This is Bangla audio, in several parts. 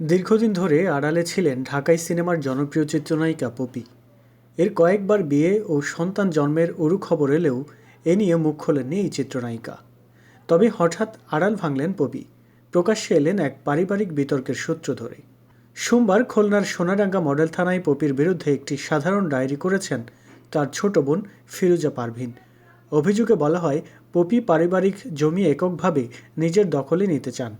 দীর্ঘদিন ধরে আড়ালে ছিলেন ঢাকাই সিনেমার জনপ্রিয় চিত্রনায়িকা পপি। এর কয়েকবার বিয়ে ও সন্তান জন্মের উরু খবর এলেও এ নিয়ে মুখ খোলেননি এই চিত্রনায়িকা। তবে হঠাৎ আড়াল ভাঙলেন পপি। প্রকাশ্যে এলেন এক পারিবারিক বিতর্কের সূত্র ধরে। সোমবার খুলনার সোনাডাঙ্গা মডেল থানায় পপির বিরুদ্ধে একটি সাধারণ ডায়েরি করেছেন তার ছোট বোন ফিরোজা পারভিন। অভিযোগে বলা হয়, পপি পারিবারিক জমি এককভাবে নিজের দখলে নিতে চান।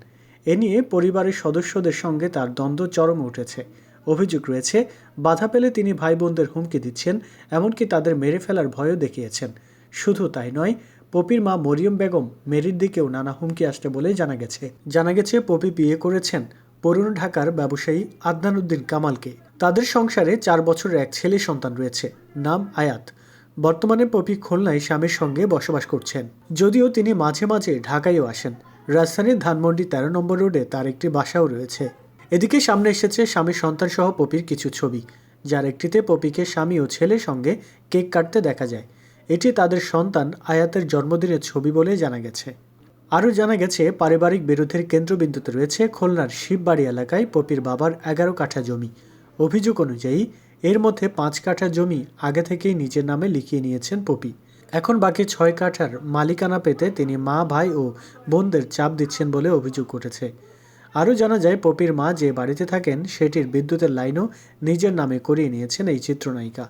এ নিয়ে পরিবারের সদস্যদের সঙ্গে তার দ্বন্দ্ব চরম উঠেছে। অভিযোগ রয়েছে, বাধা পেলে তিনি ভাই বোনদের হুমকি দিচ্ছেন, এমনকি তাদের মেরে ফেলার ভয়ও দেখিয়েছেন। শুধু তাই নয়, পপির মা মরিয়ম বেগম মেরির দিকেও নানা হুমকি আসছে বলে জানা গেছে। জানা গেছে, পপি বিয়ে করেছেন পুরনো ঢাকার ব্যবসায়ী আদনান উদ্দিন কামালকে। তাদের সংসারে চার বছরের এক ছেলে সন্তান রয়েছে, নাম আয়াত। বর্তমানে পপি খুলনায় স্বামীর সঙ্গে বসবাস করছেন। যদিও তিনি মাঝে মাঝে ঢাকায়ও আসেন। রাজধানীর ধানমন্ডি তেরো নম্বর রোডে তার একটি বাসাও রয়েছে। এদিকে সামনে এসেছে স্বামীর সন্তান সহ পপির কিছু ছবি, যার একটিতে পপিকে স্বামী ও ছেলের সঙ্গে কেক কাটতে দেখা যায়। এটি তাদের সন্তান আয়াতের জন্মদিনের ছবি বলে জানা গেছে। আরও জানা গেছে, পারিবারিক বিরোধের কেন্দ্রবিন্দুতে রয়েছে খুলনার শিববাড়ি এলাকায় পপির বাবার এগারো কাঠা জমি। অভিযোগ অনুযায়ী, এর মধ্যে পাঁচ কাঠা জমি আগে থেকেই নিজের নামে লিখিয়ে নিয়েছেন পপি। এখন বাকি ছয় কাঠার মালিকানা পেতে তিনি মা, ভাই ও বোনদের চাপ দিচ্ছেন বলে অভিযোগ উঠেছে। আরও জানা যায়, পপির মা যে বাড়িতে থাকেন, সেটির বিদ্যুতের লাইনও নিজের নামে করিয়ে নিয়েছেন এই চিত্রনায়িকা।